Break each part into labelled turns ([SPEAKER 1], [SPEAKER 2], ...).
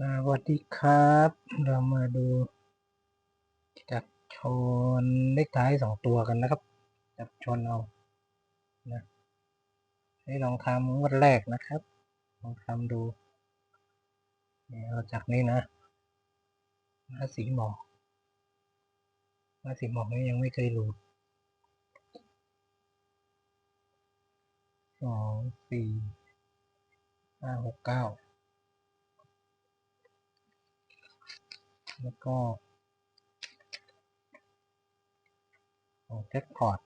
[SPEAKER 1] สวัสดีครับ เรามาดูจับชนเลขท้ายสองตัวกันนะครับ จับชนเอานะให้ลองทำงวดแรกนะครับ ลองทำดูเนี่ยเอาจากนี้นะมาสีหมอกมาสีหมอกนี้ยังไม่เคยหลุดสองสี่ห้าหกเก้า แล้วก็ของแจ็คพอต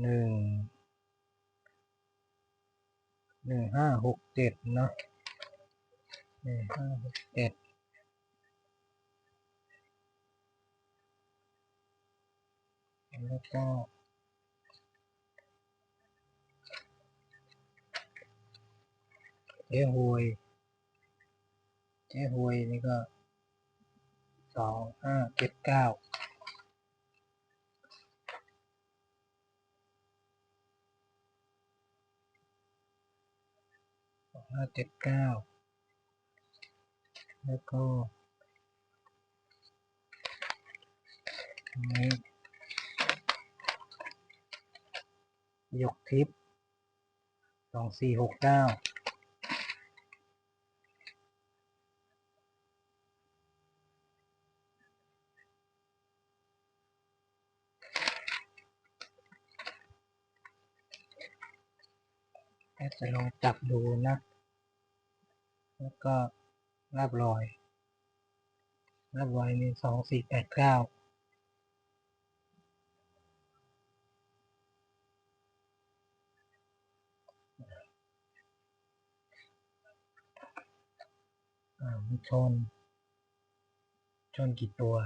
[SPEAKER 1] หนึ่งหนึ่งห้าหกเจ็ดเนาะหนึ่งห้าหกเจ็ดแล้วก็เจ๊หวย เจ๊หวยนี่ก็สองห้าเจ็ดเก้าสองห้าเจ็ดเก้าแล้วก็อันนี้หยกทิพย์สองสี่หกเก้า จะลองจับดูนะ แล้วก็ราบรอยราบรอยมีสองสี่แปดเก้าอ่ามีชน ชนกี่ตัว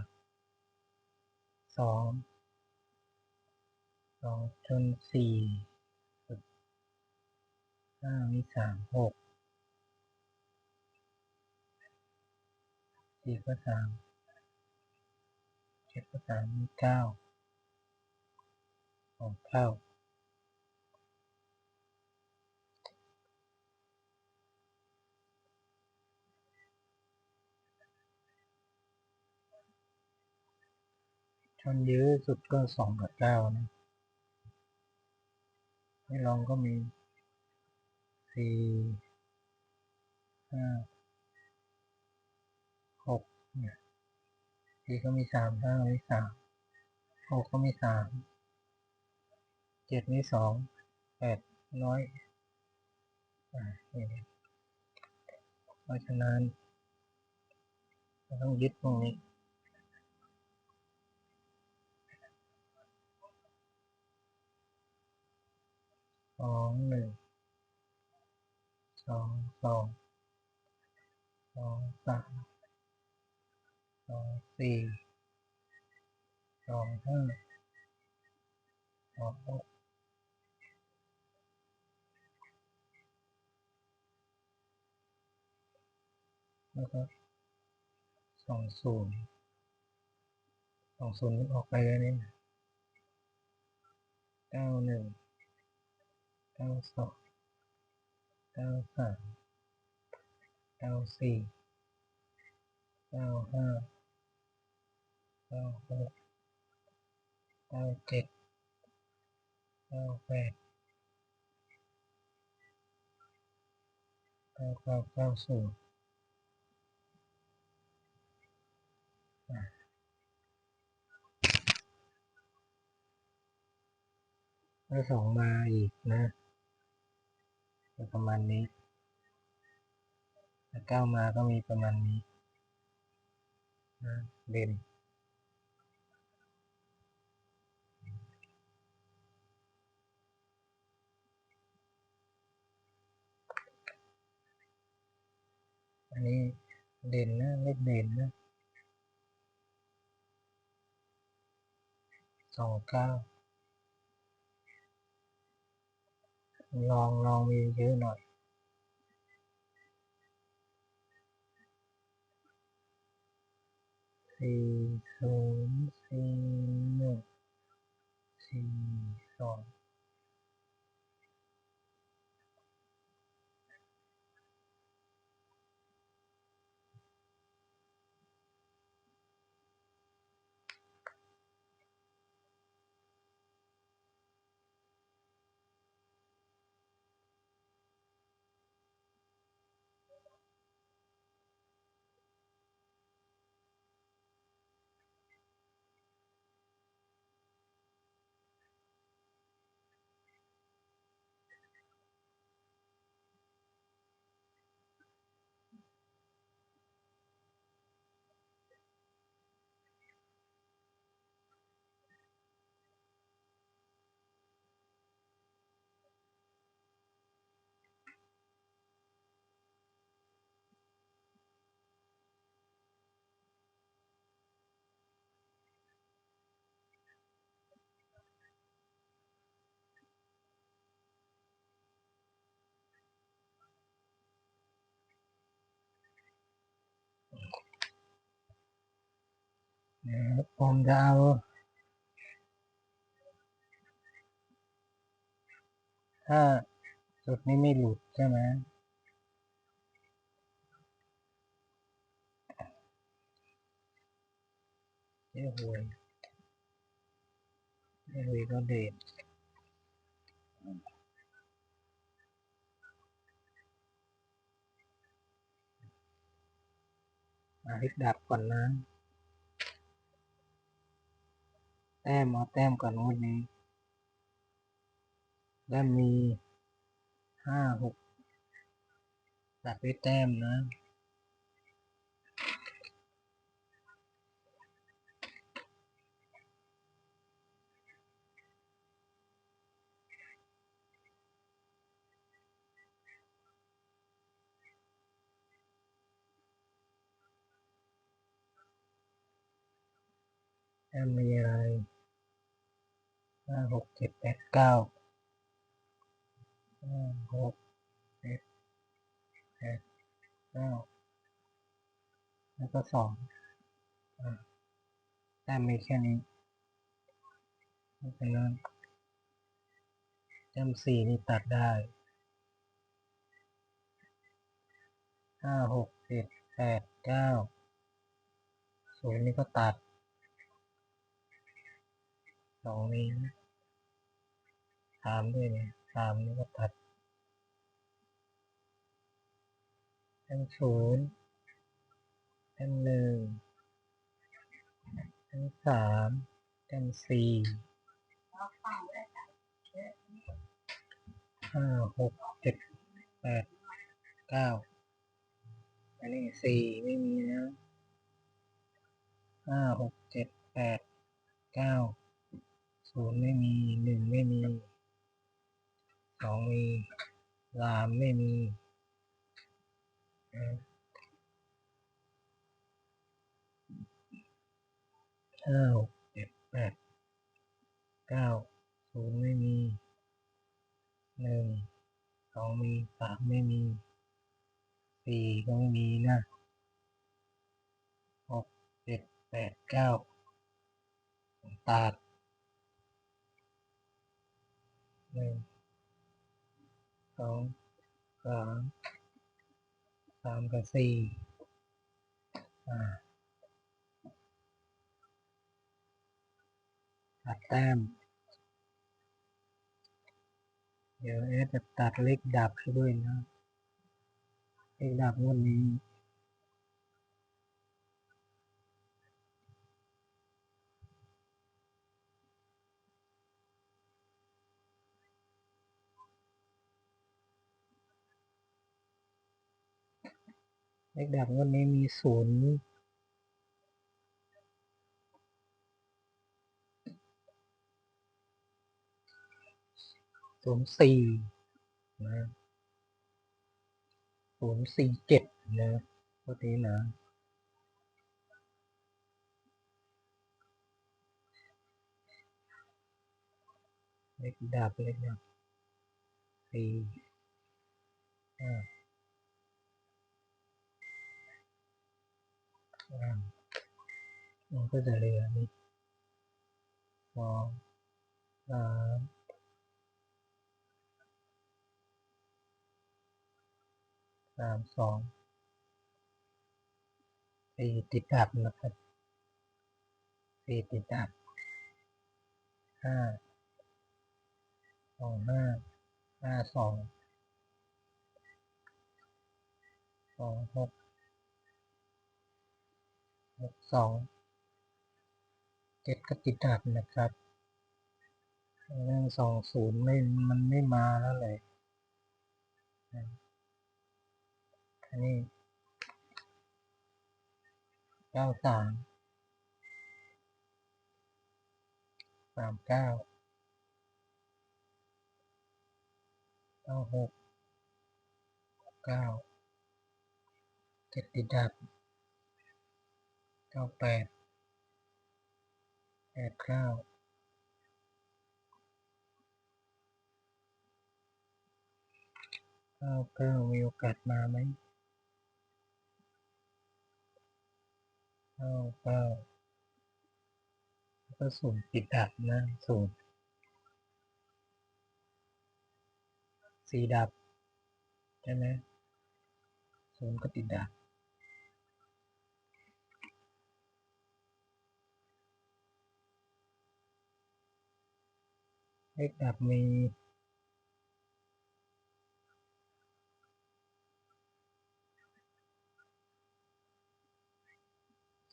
[SPEAKER 1] สองสองชนสี่ ห้ามีสามหกสี่ก็สามเจ็ดก็สามมีเก้าสองเก้าชนเยอะสุดก็สองกับเก้านะให้ลองก็มี สี่ห้าหกเนี่ยสี่ก็มีสามห้ามีสามหกก็มีสามเจ็ดมีสองแปดน้อยอ่านี่เพราะฉะนั้นเราต้องยึดตรงนี้สองหนึ่ง สองสองสองสามสองสี่สองห้าสองหกแล้วก็สองศูนย์สองศูนย์ออกไปแล้วนี่เก้าหนึ่งเก้าสอง เก้าสามเก้าสี่เก้าห้าเก้าหกเก้าเจ็ดเก้าแปดเก้าเก้าเก้าศูนย์ถ้าสองมาอีกนะ ประมาณนี้ถ้าเก้าวมาก็มีประมาณนี้นะเด่นอันนี้เด่นนะเลขเด่นนะสองเก้า ลองลองมีเยอะหน่อย สี่ศูนย์สี่หนึ่งสี่สอง นะครับผมจะเอาถ้าจุดนี้ไม่หลุดใช่ไหมเจ้หวยเจ้หวยก็เด็ดอาฮิตดับก่อนนะ แต้มเอาแต้มก่อนวดนี้และมีห้าหกตัดด้วยแต้มนะแต้มมีอะไร ห้าหกเจ็ดแปดเก้าห้าหกเจ็ดแปดเก้าแล้วก็สองอแต้มมีแค่นี้เพราะฉะนั้นแต้มสี่นี่ตัดได้ห้าหกเจ็ดแปดเก้าศูนย์นี่ก็ตัดสองนี้ สามด้วยเนี่ยสามนี่ก็ตัดแต้มศูนย์แต้มหนึ่งแต้มสามแต้มสี่ห้าหกเจ็ดแปดเก้าอันนี้สี่ไม่มีนะห้าหกเจ็ดแปดเก้าศูนย์ไม่มีหนึ่งไม่มี สองมีสามไม่มีนะห้าหกเจ็ดแปดเก้าศูนย์ไม่มีหนึ่งสองมีสามไม่มีสี่ก็ไม่มีนะหกเจ็ดแปดเก้าตัดหนึ่ง สองสามสามกับสี่อ่าตัดแต้มเดี๋ยวเอสจะตัดเลขดับให้ด้วยนะเลขดับงวดนี้ เลขดับงวดนี้มีศูนย์ศูนย์สี่นะศูนย์สี่เจ็ดนะพวกนี้นะเลขดับเลขดับสี่ห้าอ่า มันก็จะเหลือนี่สองสามสามสองสี่ติดดับนะครับสี่ติดดับห้าสองห้าห้าสองสองหก หกสองเจ็ดก็ติดดับนะครับเรื่องสองศูนย์ไม่มันไม่มาแล้วเลยนะอันนี้เก้าสามสามเก้าเก้าหกเก้าเจ็ดติดดับ เก้าแปดแปดเก้าเก้าเก้ามีโอกาสมาไหมเก้าเก้าก็ศูนย์ติดดับนะศูนย์สี่ดับ ใช่ไหมศูนย์ก็ติดดับ เลขดับมี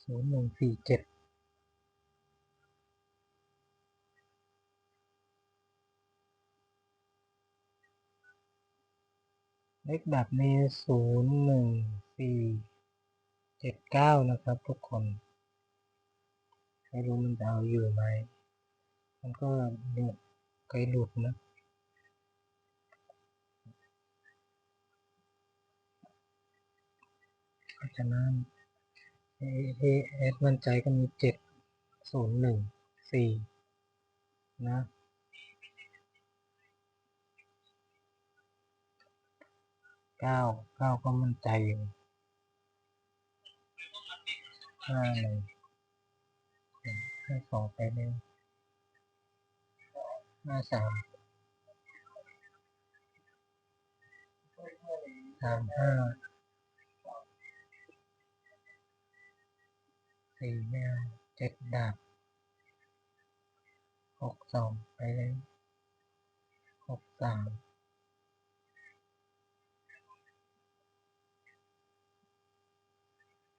[SPEAKER 1] ศูนย์หนึ่งสี่เจ็ดเลขดับมีศูนย์หนึ่งสี่เจ็ดเก้านะครับทุกคนไม่รู้มันจะเอาอยู่ไหม มันก็เนี่ย เคยหลุดนะเพราะฉะนั้นเอเอเอสมั่นใจก็มีเจ็ดศูนย์หนึ่งสี่นะเก้าเก้าก็มั่นใจอยู่ห้าหนึ่งห้าสองไปเลย ห้าสามสามห้าสี่แมวเจ็ดดาบหกสองไปเลยหกสาม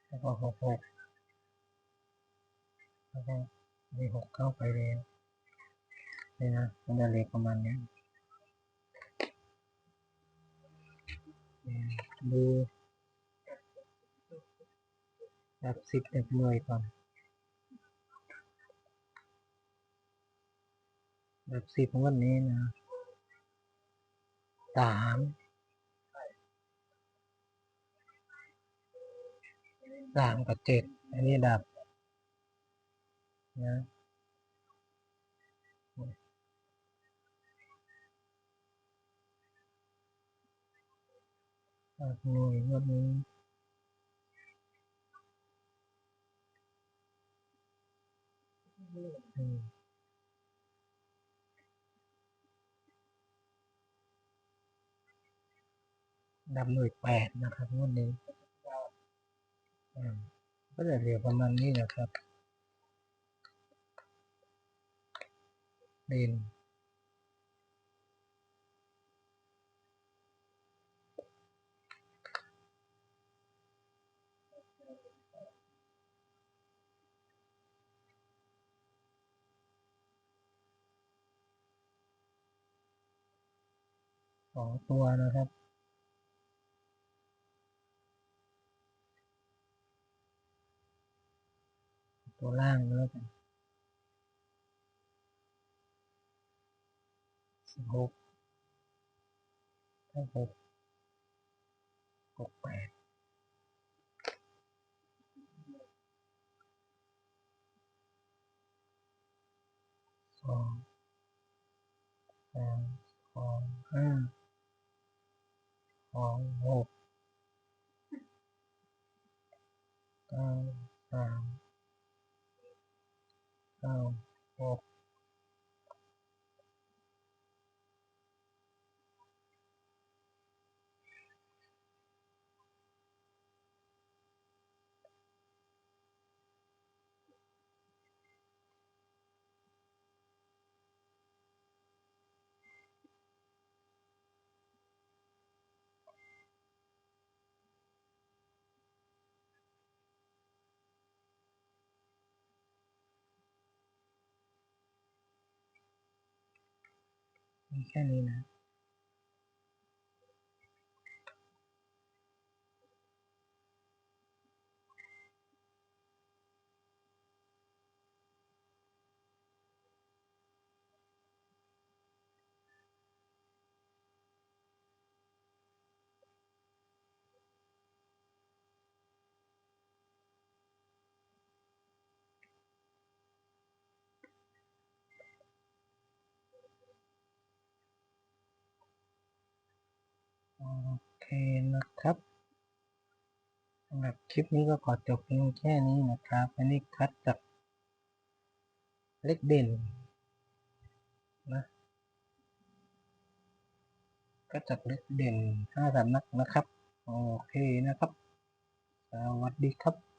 [SPEAKER 1] แล้วก็หกหกแล้วก็มีหกเข้าไปเลย นี่นะมันจะเล็กประมาณนี้เนี่ยดูแบบสิบเอ็ดหน่วยก่อนแบบสิบงวันนี้นะสามสามกับเจ็ดอันนี้ดับนะ หน่วยงวันนี้ดับหน่วยแปดนะครับงวันนี้อ่าก็จะเหลือประมาณนี้นะครับเรียน สองตัวนะครับ ตัวล่างแล้วกันสิบหกหกหกแปดสองสามสองห้า หกเก้าสามเก้าหก มี นะครับสำหรับคลิปนี้ก็ขอจบเพียงแค่นี้นะครับอันนี้คัดจากเลขเด่นนะก็จับเลขเด่นห้าสำนักนะครับ โอเคนะครับ สวัสดีครับ